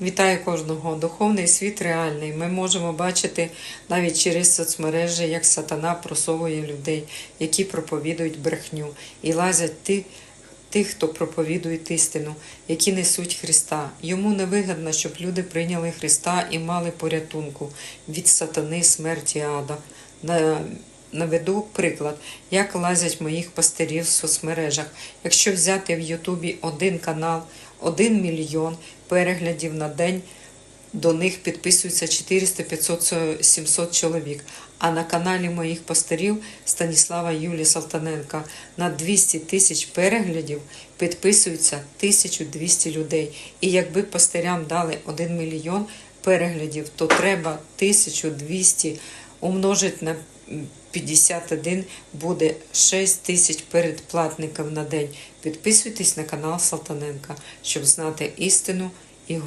Вітаю кожного. Духовний світ реальний. Ми можемо бачити навіть через соцмережі, як сатана просовує людей, які проповідують брехню, і лазять ті, тих, хто проповідує істину, які несуть Христа. Йому невигідно, щоб люди прийняли Христа і мали порятунку від сатани, смерті ада. На- Наведу приклад, як лазять моїх пастирів в соцмережах. Якщо взяти в Ютубі один канал, один мільйон переглядів на день, до них підписується 400, 500, 700 чоловік. А на каналі моїх пастирів Станіслава Юлії Салтаненка на 200 тисяч переглядів підписується 1200 людей. І якби пастирям дали 1 мільйон переглядів, то треба 1200 умножити на 51 буде 6 тисяч передплатників на день. Підписуйтесь на канал Салтаненка, щоб знати істину і.